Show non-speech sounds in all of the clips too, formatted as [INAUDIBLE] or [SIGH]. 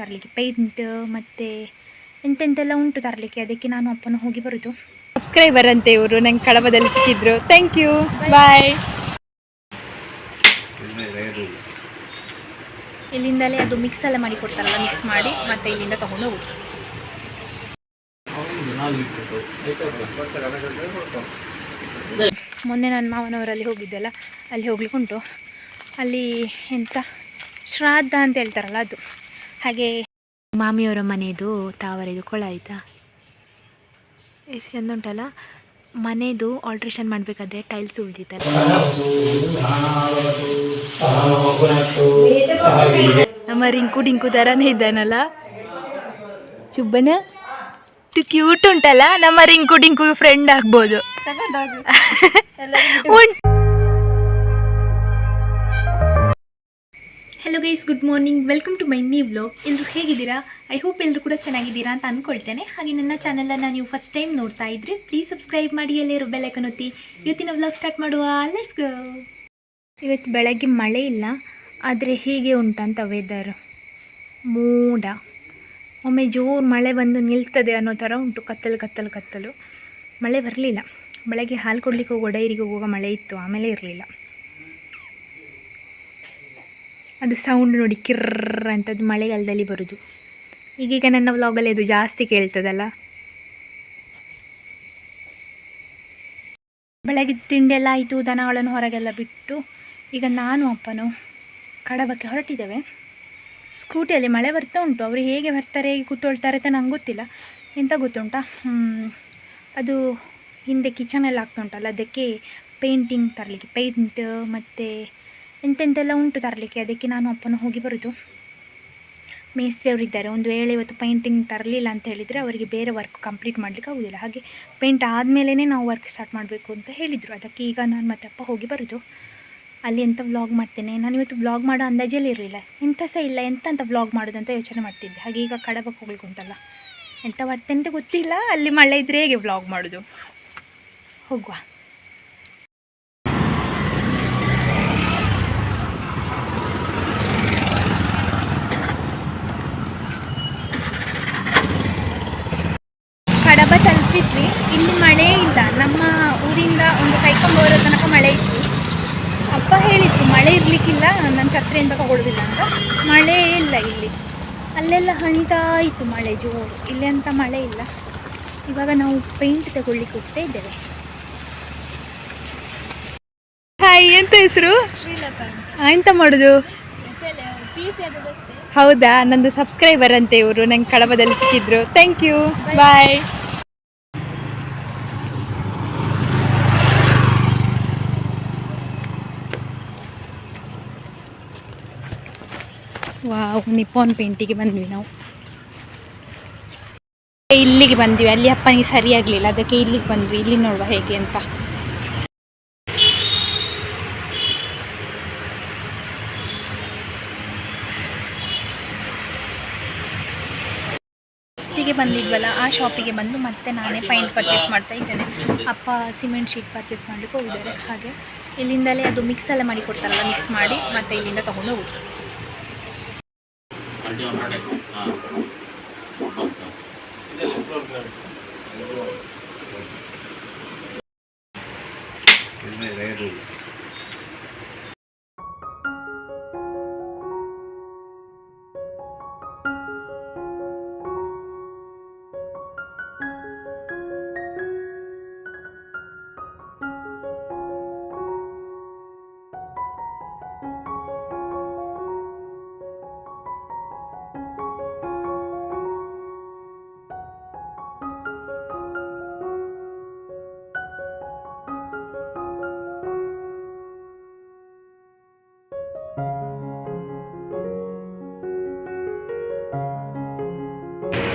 ತರಲಿಕ್ಕೆ ಪೇಂಟ್ ಮತ್ತು ಎಂತೆಂತೆಲ್ಲ ಉಂಟು ತರಲಿಕ್ಕೆ ಅದಕ್ಕೆ ನಾನು ಅಪ್ಪನ ಹೋಗಿ ಬರುದು. ಸಬ್ಸ್ಕ್ರೈಬರ್ ಅಂತೆ ಇವರು ನಂಗೆ ಕಳಬದಲ್ಲಿ ಸಿಕ್ಕಿದ್ರು. ಥ್ಯಾಂಕ್ ಯು ಬಾಯ್ ಇಲ್ಲಿಂದಲೇ ಅದು ಮಿಕ್ಸ್ ಎಲ್ಲ ಮಾಡಿ ಕೊಡ್ತಾರಲ್ಲ ಮಿಕ್ಸ್ ಮಾಡಿ ಮತ್ತೆ ಇಲ್ಲಿಂದ ತಗೊಂಡು ಹೋಗುದು. ಮೊನ್ನೆ ನನ್ನ ಮಾವನವರಲ್ಲಿ ಹೋಗಿದ್ದೆಲ್ಲ ಅಲ್ಲಿ ಹೋಗ್ಲಿಕ್ಕೆ ಉಂಟು ಅಲ್ಲಿ ಎಂತ ಶ್ರಾದ್ದ ಅಂತ ಹೇಳ್ತಾರಲ್ಲ ಅದು. ಹಾಗೆ ಮಾಮಿಯವರ ಮನೆಯದು ತಾವರೆದು ಕೊಳ ಆಯಿತಾ? ಎಷ್ಟು ಚಂದ ಉಂಟಲ್ಲ? ಮನೆಯದು ಆಲ್ಟ್ರೇಷನ್ ಮಾಡಬೇಕಾದ್ರೆ ಟೈಲ್ಸ್ ಉಳಿದಿತ್ತಲ್ಲ. ನಮ್ಮ ರಿಂಕು ಡಿಂಕು ಥರನೇ ಇದ್ದಾನಲ್ಲ? ಚುಬ್ಬನ ಇದು ಕ್ಯೂಟ್ ಉಂಟಲ್ಲ? ನಮ್ಮ ರಿಂಕು ಡಿಂಕು ಫ್ರೆಂಡ್ ಆಗ್ಬೋದು. [LAUGHS] Good morning. Welcome to my new vlog ಎಲ್ಲರೂ ಹೇಗಿದ್ದೀರಾ? ಐ ಹೋಪ್ ಎಲ್ಲರೂ ಕೂಡ ಚೆನ್ನಾಗಿದ್ದೀರಾ ಅಂತ ಅಂದ್ಕೊಳ್ತೇನೆ ಹಾಗೆ ನನ್ನ ಚಾನಲನ್ನು ನೀವು ಫಸ್ಟ್ ಟೈಮ್ ನೋಡ್ತಾ ಇದ್ರೆ ಪ್ಲೀಸ್ ಸಬ್ಸ್ಕ್ರೈಬ್ ಮಾಡಿ ಎಲ್ಲರೂ ಬೆಲೆಕನ್ ಒತ್ತಿ. ಇವತ್ತಿನ ವ್ಲಾಗ್ ಸ್ಟಾರ್ಟ್ ಮಾಡುವ. ಲೆಟ್ಸ್ ಗೋ ಇವತ್ತು ಬೆಳಗ್ಗೆ ಮಳೆ ಇಲ್ಲ, ಆದರೆ ಹೀಗೆ ಉಂಟಂತ ವೆದರ್ ಮೋಡ. ಒಮ್ಮೆ ಜೋರು ಮಳೆ ಬಂದು ನಿಲ್ತದೆ ಅನ್ನೋ ಥರ ಉಂಟು, ಕತ್ತಲು ಕತ್ತಲು ಕತ್ತಲು. ಮಳೆ ಬರಲಿಲ್ಲ. ಬೆಳಗ್ಗೆ ಹಾಲು ಕೊಡ್ಲಿಕ್ಕೆ ಹೋಗೋ ಡೈರಿಗೆ ಹೋಗುವಾಗ ಮಳೆ ಇತ್ತು, ಆಮೇಲೆ ಇರಲಿಲ್ಲ. ಅದು ಸೌಂಡ್ ನೋಡಿ ಕಿರ್ರ ಅಂತದ್ದು ಮಳೆಗಾಲದಲ್ಲಿ ಬರೋದು. ಈಗೀಗ ನನ್ನ ವ್ಲಾಗಲ್ಲಿ ಅದು ಜಾಸ್ತಿ ಕೇಳ್ತದಲ್ಲ. ಬೆಳಗ್ಗೆ ತಿಂಡಿ ಎಲ್ಲ ಆಯಿತು ದನಗಳನ್ನು ಹೊರಗೆಲ್ಲ ಬಿಟ್ಟು ಈಗ ನಾನು ಅಪ್ಪನು ಕಡಬಕ್ಕೆ ಹೊರಟಿದ್ದೇವೆ. ಸ್ಕೂಟಿಯಲ್ಲಿ ಮಳೆ ಬರ್ತಾ ಉಂಟು, ಅವರು ಹೇಗೆ ಬರ್ತಾರೆ, ಹೇಗೆ ಕೂತ್ಕೊಳ್ತಾರೆ ಅಂತ ನಂಗೆ ಗೊತ್ತಿಲ್ಲ. ಎಂತ ಗೊತ್ತುಂಟಾ? ಅದು ಹಿಂದೆ ಕಿಚನೆಲ್ಲ ಆಗ್ತಾ ಉಂಟಲ್ಲ, ಅದಕ್ಕೆ ಪೇಂಟಿಂಗ್ ತರಲಿಕ್ಕೆ ಪೇಂಟ್ ಮತ್ತು ಎಂತೆಂತೆಲ್ಲ ಉಂಟು ತರಲಿಕ್ಕೆ? ಅದಕ್ಕೆ ನಾನು ಅಪ್ಪನ ಹೋಗಿ ಬರೋದು. ಮೇಸ್ತ್ರಿ ಅವರಿದ್ದಾರೆ ಒಂದು ವೇಳೆ ಇವತ್ತು ಪೇಂಟಿಂಗ್ ತರಲಿಲ್ಲ ಅಂತ ಹೇಳಿದರೆ ಅವರಿಗೆ ಬೇರೆ ವರ್ಕ್ ಕಂಪ್ಲೀಟ್ ಮಾಡಲಿಕ್ಕೆ ಆಗೋದಿಲ್ಲ. ಹಾಗೆ ಪೇಂಟ್ ಆದಮೇಲೆ ನಾವು ವರ್ಕ್ ಸ್ಟಾರ್ಟ್ ಮಾಡಬೇಕು ಅಂತ ಹೇಳಿದರು. ಅದಕ್ಕೆ ಈಗ ನಾನು ಮತ್ತೆ ಅಪ್ಪ ಹೋಗಿ ಬರೋದು. ಅಲ್ಲಿ ಎಂಥ ವ್ಲಾಗ್ ಮಾಡ್ತೇನೆ? ನಾನು ಇವತ್ತು ವ್ಲಾಗ್ ಮಾಡೋ ಅಂದಾಜಲ್ಲಿ ಇರಲಿಲ್ಲ. ಎಂಥ ಸಹ ಇಲ್ಲ. ಎಂಥ ಅಂತ ವ್ಲಾಗ್ ಮಾಡೋದಂತ ಯೋಚನೆ ಮಾಡ್ತಿದ್ದೆ. ಹಾಗೆ ಈಗ ಕಡಬಕ್ಕೆ ಹೋಗ್ಲಿಕ್ಕೆ ಉಂಟಲ್ಲ ಎಂಥ ಮಾಡ್ತೇನೆ ಅಂತ ಗೊತ್ತಿಲ್ಲ. ಅಲ್ಲಿ ಮಳೆ ಇದ್ದರೆ ಹೇಗೆ ವ್ಲಾಗ್ ಮಾಡೋದು? ಹೋಗುವ. ತಲುಪಿದ್ವಿ ಇಲ್ಲಿ ಮಳೆ ಇಲ್ಲ. ನಮ್ಮ ಊರಿಂದ ಒಂದು ಕೈಕೊಂಬರೋ ತನಕ ಮಳೆ ಇತ್ತು. ಅಪ್ಪ ಹೇಳಿತ್ತು ಮಳೆ ಇರಲಿಕ್ಕಿಲ್ಲ ನನ್ನ ಛತ್ರಿಯಿಂದ ತಗೊಳ್ಳೋದಿಲ್ಲ ಅಂತ. ಮಳೆ ಇಲ್ಲ ಇಲ್ಲಿ. ಅಲ್ಲೆಲ್ಲ ಹಣಿತಾ ಇತ್ತು ಮಳೆ ಜೋರು. ಇಲ್ಲಿ ಅಂತ ಮಳೆ ಇಲ್ಲ. ಇವಾಗ ನಾವು ಪೇಂಟ್ ತಗೊಳ್ಳಿಕ್ಕೆ ಹೋಗ್ತಾ ಇದ್ದೇವೆ. ಹಾಯ್ ಎಂತ ಹೆಸರು? ಎಂತ ಮಾಡೋದು? ಹೌದಾ? ನಂದು ಸಬ್ಸ್ಕ್ರೈಬರ್ ಅಂತೆ ಇವರು. ನಂಗೆ ಕಡಬದಲ್ಲಿ ಸಿಕ್ಕಿದ್ರು. Thank you bye wow Nippon ಪೇಂಟಿಗೆ ಬಂದ್ವಿ ನಾವು. ಇಲ್ಲಿಗೆ ಬಂದ್ವಿ. ಅಲ್ಲಿ ಅಪ್ಪನಿಗೆ ಸರಿಯಾಗಲಿಲ್ಲ. ಅದಕ್ಕೆ ಇಲ್ಲಿಗೆ ಬಂದ್ವಿ. ಇಲ್ಲಿ ನೋಡುವ ಹೇಗೆ ಅಂತ. ಫಸ್ಟಿಗೆ ಬಂದಿದ್ವಲ್ಲ, ಆ ಶಾಪಿಗೆ ಬಂದು ಮತ್ತೆ ನಾನೇ ಪೈಂಟ್ ಪರ್ಚೇಸ್ ಮಾಡ್ತಾ ಇದ್ದೇನೆ. ಅಪ್ಪ ಸಿಮೆಂಟ್ ಶೀಟ್ ಪರ್ಚೇಸ್ ಮಾಡಲಿಕ್ಕೆ ಹೋಗಿದ್ದಾರೆ. ಹಾಗೆ ಇಲ್ಲಿಂದಲೇ ಅದು ಮಿಕ್ಸ್ ಎಲ್ಲ ಮಾಡಿ ಕೊಡ್ತಾರಲ್ಲ ಮಿಕ್ಸ್ ಮಾಡಿ ಮತ್ತೆ ಇಲ್ಲಿಂದ ತಗೊಂಡು ಹೋಗುದು. 小孩那种啊。好，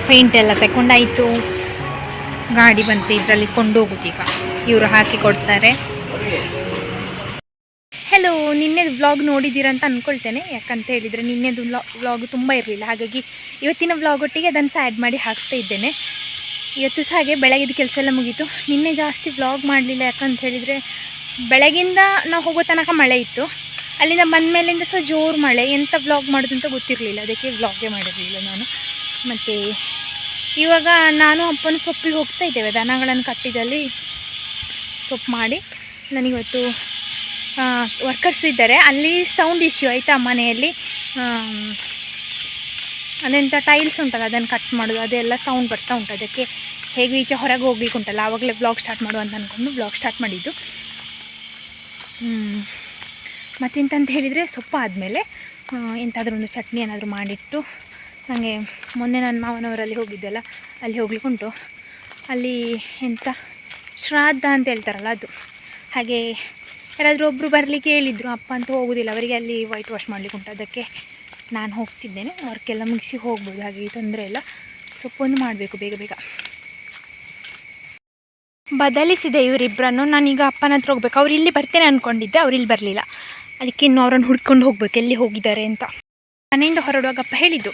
ಪೇಂಟ್ ಎಲ್ಲ ತಗೊಂಡಾಯಿತು ಗಾಡಿ ಬಂತು, ಇದರಲ್ಲಿ ಕೊಂಡೋಗುತ್ತೆ ಈಗ ಇವರು ಹಾಕಿ ಕೊಡ್ತಾರೆ. ಹೆಲೋ ನಿನ್ನೆದು ವ್ಲಾಗ್ ನೋಡಿದ್ದೀರಾ ಅಂತ ಅಂದ್ಕೊಳ್ತೇನೆ ಯಾಕಂತ ಹೇಳಿದರೆ ನಿನ್ನೆದು ವ್ಲಾಗ್ ತುಂಬ ಇರಲಿಲ್ಲ. ಹಾಗಾಗಿ ಇವತ್ತಿನ ವ್ಲಾಗ್ ಒಟ್ಟಿಗೆ ಅದನ್ನು ಸಹ ಆ್ಯಡ್ ಮಾಡಿ ಹಾಕ್ತಾ ಇದ್ದೇನೆ. ಇವತ್ತು ಸಹ ಹಾಗೆ ಬೆಳಗಿದ ಕೆಲಸ ಎಲ್ಲ ಮುಗೀತು. ನಿನ್ನೆ ಜಾಸ್ತಿ ವ್ಲಾಗ್ ಮಾಡಲಿಲ್ಲ. ಯಾಕಂತ ಹೇಳಿದರೆ ಬೆಳಗಿಂದ ನಾವು ಹೋಗೋ ತನಕ ಮಳೆ ಇತ್ತು. ಅಲ್ಲಿಂದ ಬಂದ ಮೇಲಿಂದ ಸಹ ಜೋರು ಮಳೆ. ಎಂಥ ವ್ಲಾಗ್ ಮಾಡೋದು ಅಂತ ಗೊತ್ತಿರಲಿಲ್ಲ. ಅದಕ್ಕೆ ವ್ಲಾಗೇ ಮಾಡಿರಲಿಲ್ಲ ನಾನು. ಮತ್ತು ಇವಾಗ ನಾನು ಅಪ್ಪನ ಸೊಪ್ಪಿಗೆ ಹೋಗ್ತಾ ಇದ್ದೇವೆ. ದನಗಳನ್ನು ಕಟ್ಟಿದಲ್ಲಿ ಸೊಪ್ಪು ಮಾಡಿ ನನಗಿವತ್ತು ವರ್ಕರ್ಸ್ ಇದ್ದಾರೆ. ಅಲ್ಲಿ ಸೌಂಡ್ ಇಶ್ಯೂ ಆಯಿತಾ ಮನೆಯಲ್ಲಿ? ಅದೆಂಥ ಟೈಲ್ಸ್ ಉಂಟಲ್ಲ, ಅದನ್ನು ಕಟ್ ಮಾಡೋದು, ಅದೆಲ್ಲ ಸೌಂಡ್ ಬರ್ತಾ ಉಂಟು. ಅದಕ್ಕೆ ಹೇಗೆ ಈಚೆ ಹೊರಗೆ ಹೋಗ್ಲಿಕ್ಕೆ ಉಂಟಲ್ಲ ಆವಾಗಲೇ ಬ್ಲಾಗ್ ಸ್ಟಾರ್ಟ್ ಮಾಡು ಅಂತ ಅಂದ್ಕೊಂಡು ಬ್ಲಾಗ್ ಸ್ಟಾರ್ಟ್ ಮಾಡಿದ್ದು. ಮತ್ತೆಂತಂತ ಹೇಳಿದರೆ ಸೊಪ್ಪು ಆದಮೇಲೆ ಎಂಥಾದ್ರೂ ಒಂದು ಚಟ್ನಿ ಏನಾದರೂ ಮಾಡಿಟ್ಟು ನನಗೆ ಮೊನ್ನೆ ನನ್ನ ಮಾವನವರಲ್ಲಿ ಹೋಗಿದ್ದೆಲ್ಲ, ಅಲ್ಲಿ ಹೋಗ್ಲಿಕ್ಕುಂಟು ಅಲ್ಲಿ ಎಂಥ ಶ್ರಾದ್ದ ಅಂತ ಹೇಳ್ತಾರಲ್ಲ ಅದು. ಹಾಗೆ ಯಾರಾದರೂ ಒಬ್ಬರು ಬರಲಿಕ್ಕೆ ಹೇಳಿದ್ರು, ಅಪ್ಪ ಅಂತೂ ಹೋಗೋದಿಲ್ಲ, ಅವರಿಗೆ ಅಲ್ಲಿ ವೈಟ್ ವಾಶ್ ಮಾಡಲಿಕ್ಕೆ ಉಂಟು. ಅದಕ್ಕೆ ನಾನು ಹೋಗ್ತಿದ್ದೇನೆ ವರ್ಕೆಲ್ಲ ಮುಗಿಸಿ ಹೋಗ್ಬೋದು, ಹಾಗೆ ತೊಂದರೆ ಇಲ್ಲ. ಸೊಪ್ಪೊಂದು ಮಾಡಬೇಕು ಬೇಗ ಬೇಗ. ಬದಲಿಸಿದೆ ಇವರಿಬ್ಬರನ್ನು ನಾನೀಗ ಅಪ್ಪನ ಹತ್ರ ಹೋಗ್ಬೇಕು. ಅವ್ರು ಇಲ್ಲಿ ಬರ್ತೇನೆ ಅಂದ್ಕೊಂಡಿದ್ದೆ ಅವ್ರು ಇಲ್ಲಿ ಬರಲಿಲ್ಲ. ಅದಕ್ಕೆ ಇನ್ನು ಅವ್ರನ್ನ ಹುಡ್ಕೊಂಡು ಹೋಗ್ಬೇಕು, ಎಲ್ಲಿ ಹೋಗಿದ್ದಾರೆ ಅಂತ. ಮನೆಯಿಂದ ಹೊರಡುವಾಗ ಅಪ್ಪ ಹೇಳಿದ್ದು.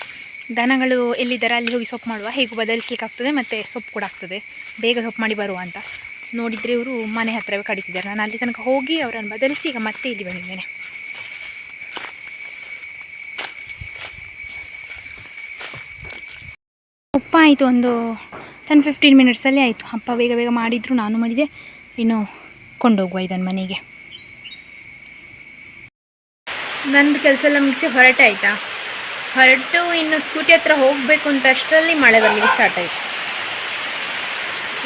ದನಗಳು ಎಲ್ಲಿದ್ದಾರೆ ಅಲ್ಲಿ ಹೋಗಿ ಸೊಪ್ಪು ಮಾಡುವ. ಹೇಗೂ ಬದಲಿಸ್ಲಿಕ್ಕೆ ಆಗ್ತದೆ ಮತ್ತು ಸೊಪ್ಪು ಕೂಡ ಆಗ್ತದೆ. ಬೇಗ ಸೊಪ್ಪು ಮಾಡಿ ಬರುವ ಅಂತ. ನೋಡಿದರೆ ಇವರು ಮನೆ ಹತ್ತಿರವೇ ಕಡಿತಿದ್ದಾರೆ. ನಾನು ಅಲ್ಲಿ ತನಕ ಹೋಗಿ ಅವರನ್ನು ಬದಲಿಸಿ ಈಗ ಮತ್ತೆ ಇಲ್ಲಿ ಬಂದಿದ್ದೇನೆ. ಉಪ್ಪ ಆಯಿತು ಒಂದು ಟೆನ್ ಫಿಫ್ಟೀನ್ ಮಿನಿಟ್ಸಲ್ಲಿ ಆಯಿತು. ಅಪ್ಪ ಬೇಗ ಬೇಗ ಮಾಡಿದ್ರು, ನಾನು ಮಾಡಿದೆ. ಇನ್ನು ಕೊಂಡೋಗುವ ಇದನ್ನು ಮನೆಗೆ. ನಂದು ಕೆಲಸ ಎಲ್ಲ ಮುಗಿಸಿ ಹೊರಟೆ ಹೊರಟು ಇನ್ನು ಸ್ಕೂಟಿ ಹತ್ರ ಹೋಗಬೇಕು ಅಂತ ಅಷ್ಟರಲ್ಲಿ ಮಳೆ ಬರಲಿಕ್ಕೆ ಸ್ಟಾರ್ಟ್ ಆಯಿತು.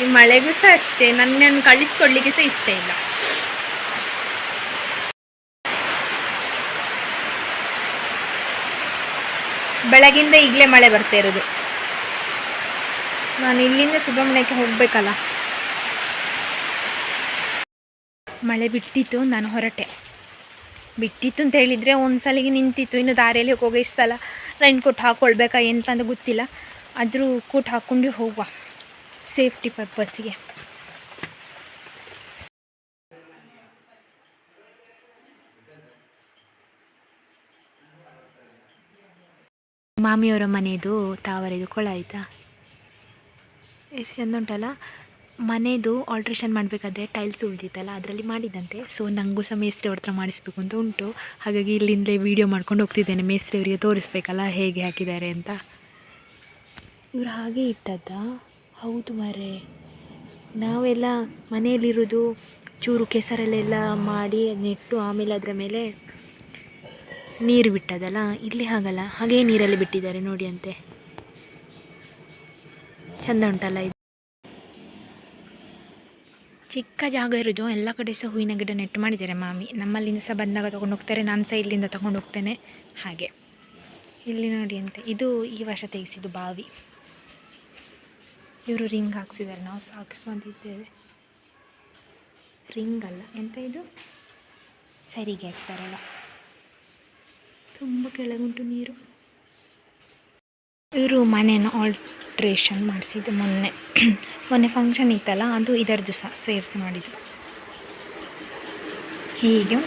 ಈ ಮಳೆಗೂ ಸಹ ಅಷ್ಟೇ, ನನ್ನನ್ನು ಕಳಿಸ್ಕೊಡ್ಲಿಕ್ಕೆ ಸಹ ಇಷ್ಟ ಇಲ್ಲ. ಬೆಳಗಿಂದ ಈಗಲೇ ಮಳೆ ಬರ್ತಾ ಇರೋದು. ನಾನು ಇಲ್ಲಿಂದ ಸುಬ್ರಹ್ಮಣ್ಯಕ್ಕೆ ಹೋಗಬೇಕಲ್ಲ. ಮಳೆ ಬಿಟ್ಟಿತ್ತು, ನಾನು ಹೊರಟೆ. ಬಿಟ್ಟಿತ್ತು ಅಂತ ಹೇಳಿದರೆ ಒಂದು ಸಲಿಗೆ ನಿಂತಿತ್ತು. ಇನ್ನು ದಾರಿಯಲ್ಲಿ ಹೋಗೋ ಇಷ್ಟಲ್ಲ. ರೈನ್ ಕೋಟ್ ಹಾಕ್ಕೊಳ್ಬೇಕಾ ಎಂತ ಅಂದ್ರೆ ಗೊತ್ತಿಲ್ಲ. ಆದರೂ ಕೋಟ್ ಹಾಕ್ಕೊಂಡು ಹೋಗುವ. ಸೇಫ್ಟಿ ಪರ್ಪಸ್ಗೆ ಮಾಮಿಯವರ ಮನೆಯದು ತಾವರೆದು ಕೊಳ ಆಯ್ತಾ? ಎಷ್ಟು ಚೆಂದ ಉಂಟಲ್ಲ? ಮನೆದು ಆಲ್ಟ್ರೇಷನ್ ಮಾಡಬೇಕಾದ್ರೆ ಟೈಲ್ಸ್ ಉಳಿದಿತ್ತಲ್ಲ, ಅದರಲ್ಲಿ ಮಾಡಿದಂತೆ. ಸೊ ನನಗೂ ಸಹ ಮೇಸ್ತ್ರಿ ಅವ್ರ ಹತ್ರ ಮಾಡಿಸ್ಬೇಕು ಅಂತ ಉಂಟು. ಹಾಗಾಗಿ ಇಲ್ಲಿಂದಲೇ ವೀಡಿಯೋ ಮಾಡ್ಕೊಂಡು ಹೋಗ್ತಿದ್ದೇನೆ. ಮೇಸ್ತ್ರಿ ಅವರಿಗೆ ತೋರಿಸ್ಬೇಕಲ್ಲ, ಹೇಗೆ ಹಾಕಿದ್ದಾರೆ ಅಂತ. ಇವರು ಹಾಗೆ ಇಟ್ಟದ್ದ? ಹೌದು ಮರೆ. ನಾವೆಲ್ಲ ಮನೆಯಲ್ಲಿರೋದು ಚೂರು ಕೆಸರಲ್ಲೆಲ್ಲ ಮಾಡಿ ನೆಟ್ಟು ಆಮೇಲೆ ಅದರ ಮೇಲೆ ನೀರು ಬಿಟ್ಟದಲ್ಲ, ಇಲ್ಲಿ ಹಾಗಲ್ಲ. ಹಾಗೇ ನೀರಲ್ಲಿ ಬಿಟ್ಟಿದ್ದಾರೆ ನೋಡಿ ಅಂತೆ. ಚಂದ ಉಂಟಲ್ಲ ಚಿಕ್ಕ ಜಾಗ ಇರೋದು, ಎಲ್ಲ ಕಡೆ ಸಹ ಹೂವಿನ ಗಿಡ ನೆಟ್ಟು ಮಾಡಿದ್ದಾರೆ ಮಾಮಿ. ನಮ್ಮಲ್ಲಿಂದ ಸಹ ಬಂದಾಗ ತೊಗೊಂಡು ಹೋಗ್ತಾರೆ, ನಾನು ಸಹ ಇಲ್ಲಿಂದ ತಗೊಂಡು ಹೋಗ್ತೇನೆ. ಹಾಗೆ. ಇಲ್ಲಿ ನೋಡಿ ಅಂತೆ, ಇದು ಈ ವರ್ಷ ತೆಗೆಸಿದ್ದು ಬಾವಿ. ಇವರು ರಿಂಗ್ ಹಾಕ್ಸಿದ್ದಾರೆ, ನಾವು ಸಹ ಹಾಕಿಸುವಂತಿದ್ದೇವೆ ರಿಂಗ್ ಅಲ್ಲ, ಎಂತ ಇದು? ಸರಿಗೆ ಹಾಕ್ತಾರಲ್ಲ ತುಂಬ ಕೆಳಗುಂಟು ನೀರು. ಇವರು ಮನೇನ ಆಲ್ಟ್ರೇಷನ್ ಮಾಡಿಸಿದ್ದು ಮೊನ್ನೆ. [CLEARS THROAT] ಮೊನ್ನೆ ಫಂಕ್ಷನ್ ಇತ್ತಲ್ಲ ಅದು ಇದರ ದಿವಸ ಸೇರಿಸಿ ಮಾಡಿದ್ದು ಹೀಗೆ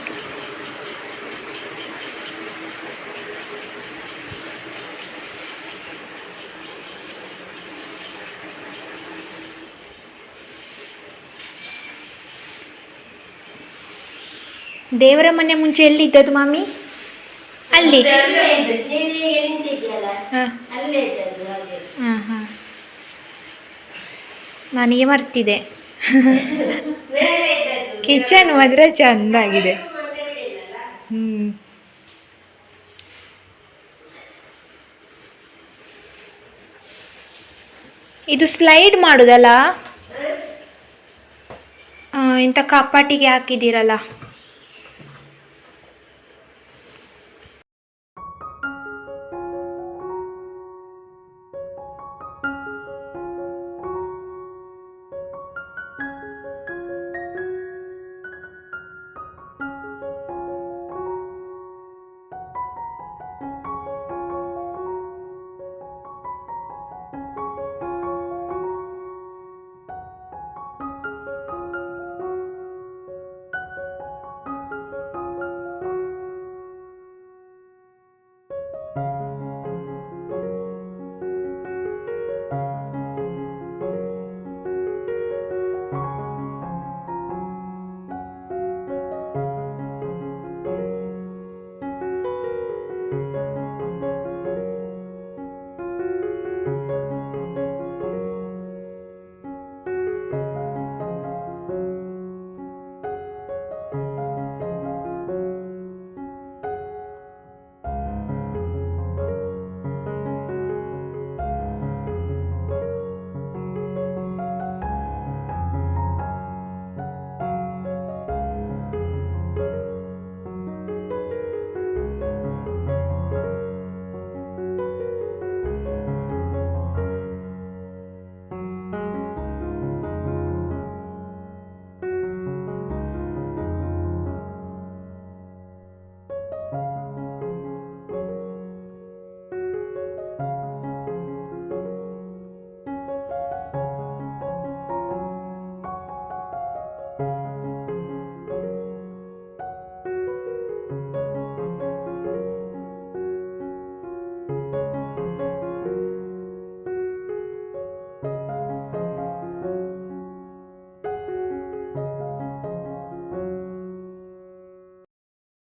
ದೇವರ ಮನೆ ಮುಂಚೆ ಎಲ್ಲಿದ್ದದ್ದು ಮಾಮಿ? ಅಲ್ಲಿ. ಹಾಂ. ಹಾಂ ಹಾಂ ನನಗೆ ಮರ್ತಿದೆ. [LAUGHS] ಕಿಚನ್ ಮಾತ್ರ ಚೆಂದಾಗಿದೆ ಹ್ಞೂ ಇದು ಸ್ಲೈಡ್ ಮಾಡೋದಲ್ಲ? ಇಂಥ ಕಪಾಟಿಗೆ ಹಾಕಿದ್ದೀರಲ್ಲ.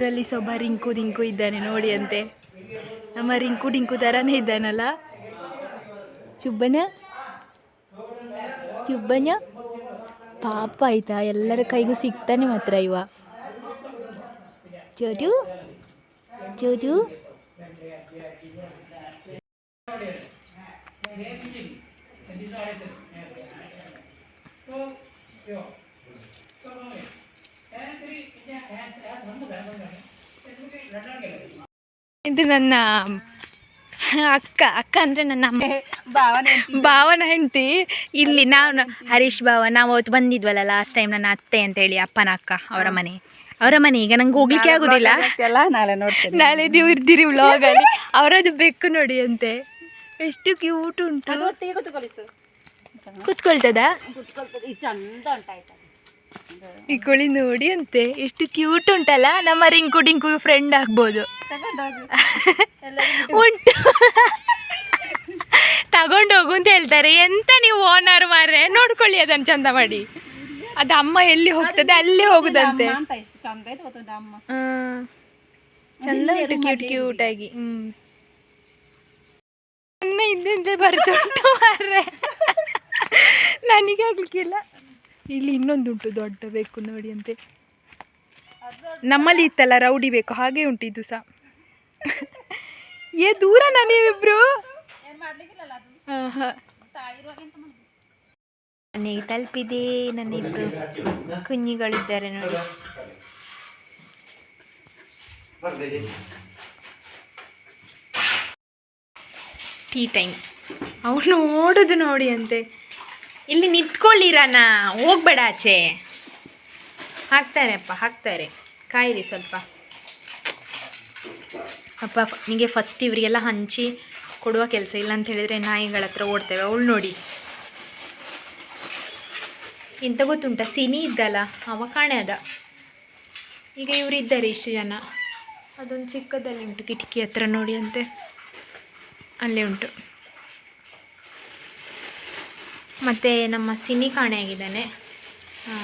ಅದರಲ್ಲಿ ಸೊಬ್ಬ ರಿಂಕು ದಿಂಕು ಇದ್ದಾನೆ ನೋಡಿ ಅಂತೆ. ನಮ್ಮ ರಿಂಕು ಡಿಂಕು ಥರನೇ ಇದ್ದಾನಲ್ಲ. ಚುಬ್ಬನ ಚುಬ್ಬನ ಪಾಪ ಆಯ್ತಾ, ಎಲ್ಲರ ಕೈಗೂ ಸಿಗ್ತಾನೆ ಮಾತ್ರ ಇವ. ಚೋಟು ಜೋಜು? ಇದು ನನ್ನ ಅಕ್ಕ ಅಕ್ಕ ಅಂದ್ರೆ ನನ್ನ ಅಮ್ಮ. ಭಾವನ ಹೆಂಡತಿ. ಇಲ್ಲಿ ನಾವು ಹರೀಶ್ ಭಾವ ನಾವು ಅವತ್ತು ಬಂದಿದ್ವಲ್ಲ ಲಾಸ್ಟ್ ಟೈಮ್ ನನ್ನ ಅತ್ತೆ ಅಂತ ಹೇಳಿ ಅಪ್ಪನ ಅಕ್ಕ ಅವರ ಮನೆ. ಅವರ ಮನೆ ಈಗ ನಂಗೆ ಹೋಗ್ಲಿಕ್ಕೆ ಆಗುದಿಲ್ಲ. ನಾಳೆ ನೋಡ್ತೀನಿ. ನಾಳೆ ನೀವು ಇರ್ತೀರಿ ವ್ಲಾಗಲ್ಲಿ ಅವರದ್ದು ಬೆಕ್ಕು ನೋಡಿ ಅಂತೆ. ಎಷ್ಟು ಕ್ಯೂಟ್ ಉಂಟು. ಕೂತ್ಕೊಳ್ತದೆ? ಈ ಕೋಳಿ ನೋಡಿ ಅಂತೆ. ಎಷ್ಟು ಕ್ಯೂಟ್ ಉಂಟಲ್ಲ? ನಮ್ಮ ರಿಂಕು ಡಿಂಕು ಫ್ರೆಂಡ್ ಆಗ್ಬೋದು. ಉಂಟು. ತಗೊಂಡೋಗು ಅಂತ ಹೇಳ್ತಾರೆ. ಎಂತ ನೀವು ಓನರ್ ಮಾರ್ರೆ? ನೋಡ್ಕೊಳ್ಳಿ ಅದನ್ನು ಚಂದ ಮಾಡಿ. ಅದು ಅಮ್ಮ ಎಲ್ಲಿ ಹೋಗ್ತದೆ? ಅಲ್ಲಿ ಹೋಗುದಂತೆ. ಚಂದ ಉಂಟು ಕ್ಯೂಟ್ ಕ್ಯೂಟ್ ಆಗಿ. ಹ್ಮ್. ಇದ್ದಂತೆ ಬರ್ತುಂಟು ಮಾರ್ರೆ. ನನಗೆ ಆಗ್ಲಿಕ್ಕಿಲ್ಲ. ಇಲ್ಲಿ ಇನ್ನೊಂದುಂಟು ದೊಡ್ಡ ಬೇಕು ನೋಡಿ ಅಂತೆ. ನಮ್ಮಲ್ಲಿ ಇತ್ತಲ್ಲ ರೌಡಿ ಬೇಕು ಹಾಗೆ ಉಂಟು ಇದು ಸಹ ಏ ದೂರ ನೀವಿಬ್ರು? ಮನೆಗೆ ತಲುಪಿದೆ ನನ್ನ ಇಬ್ಬರು ಕುഞ്ഞുಗಳಿದ್ದಾರೆ ನೋಡಿ. ಟೀ ಟೈಮ್ ಅವನು ಓಡೋದು ನೋಡಿ ಅಂತೆ. ಇಲ್ಲಿ ನಿಂತ್ಕೊಳ್ಳಿರಣ್ಣ. ಹೋಗ್ಬೇಡ ಆಚೆ. ಹಾಕ್ತಾರೆಪ್ಪ, ಹಾಕ್ತಾರೆ. ಕಾಯಿರಿ ಸ್ವಲ್ಪ. ಅಪ್ಪ ನಿಮಗೆ ಫಸ್ಟ್ ಇವರಿಗೆಲ್ಲ ಹಂಚಿ ಕೊಡುವ ಕೆಲಸ ಇಲ್ಲ ಅಂತ ಹೇಳಿದ್ರೆ ನಾಯಿಗಳ ಹತ್ರ ಓಡ್ತೇವೆ. ಅವಳು ನೋಡಿ. ಎಂತ ಗೊತ್ತುಂಟ? ಸಿನಿ ಇದ್ದಲ್ಲ, ಅವ ಕಾಣೆ ಅದ. ಈಗ ಇವರು ಇದ್ದಾರೆ ಇಷ್ಟು ಜನ. ಅದೊಂದು ಚಿಕ್ಕದಲ್ಲಿ ಉಂಟು, ಕಿಟಕಿ ಹತ್ರ ನೋಡಿ ಅಂತೆ. ಅಲ್ಲೇ ಉಂಟು. ಮತ್ತು ನಮ್ಮ ಸಿನಿ ಕಾಣೆ ಆಗಿದ್ದಾನೆ. ಆ,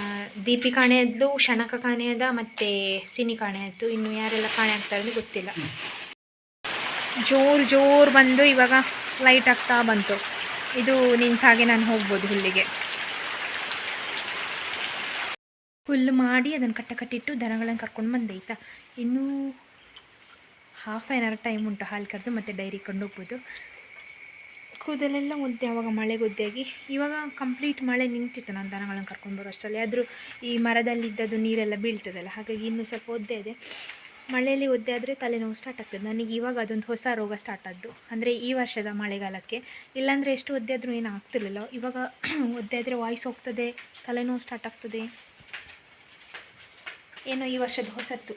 ದೀಪಿ ಕಾಣೆಯದ್ದು ಶಣಕ ಕಾಣೆಯದ ಮತ್ತು ಸಿನಿ ಕಾಣೆ ಆಯಿತು ಇನ್ನು ಯಾರೆಲ್ಲ ಕಾಣೆ ಆಗ್ತಾರೆ ಗೊತ್ತಿಲ್ಲ. ಜೋರು ಜೋರು ಬಂದು ಇವಾಗ ಲೈಟ್ ಆಗ್ತಾ ಬಂತು. ಇದು ನಿಂತ ಹಾಗೆ ನಾನು ಹೋಗ್ಬೋದು ಹುಲ್ಲಿಗೆ. ಹುಲ್ಲು ಮಾಡಿ ಅದನ್ನು ಕಟ್ಟ ಕಟ್ಟಿಟ್ಟು ದನಗಳನ್ನು ಕರ್ಕೊಂಡು ಬಂದೆ ಆಯ್ತಾ? ಇನ್ನೂ ಹಾಫ್ ಆನ್ ಅವರ್ ಟೈಮ್ ಉಂಟು ಹಾಲು ಕರೆದು ಮತ್ತು ಡೈರಿ ಕೊಂಡು ಹೋಗ್ಬೋದು ಕೂದಲೆಲ್ಲ ಮುದ್ದೆ ಆವಾಗ ಮಳೆ ಗುದ್ದೆಯಾಗಿ ಇವಾಗ ಕಂಪ್ಲೀಟ್ ಮಳೆ ನಿಂತಿತ್ತು ನಾನು ದನಗಳನ್ನು ಕರ್ಕೊಂಡು ಬರೋ ಅಷ್ಟರಲ್ಲಿ ಆದರೂ ಈ ಮರದಲ್ಲಿದ್ದದ್ದು ನೀರೆಲ್ಲ ಬೀಳ್ತದಲ್ಲ, ಹಾಗಾಗಿ ಇನ್ನೂ ಸ್ವಲ್ಪ ಒದ್ದೆ ಇದೆ. ಮಳೆಯಲ್ಲಿ ಒದ್ದೆ ಆದರೆ ತಲೆನೋವು ಸ್ಟಾರ್ಟ್ ಆಗ್ತದೆ. ನನಗೆ ಇವಾಗ ಅದೊಂದು ಹೊಸ ರೋಗ ಸ್ಟಾರ್ಟ್ ಆದ್ದು. ಅಂದರೆ ಈ ವರ್ಷದ ಮಳೆಗಾಲಕ್ಕೆ. ಇಲ್ಲಾಂದರೆ ಎಷ್ಟು ಒದ್ದೆ ಆದರೂ ಏನೂ ಆಗ್ತಿರಲಿಲ್ಲ. ಇವಾಗ [CLEARS THROAT] ಒದ್ದೆ ಆದರೆ ವಾಯ್ಸ್ ಹೋಗ್ತದೆ, ತಲೆನೋವು ಸ್ಟಾರ್ಟ್ ಆಗ್ತದೆ. ಏನೋ ಈ ವರ್ಷದ ಹೊಸತ್ತು.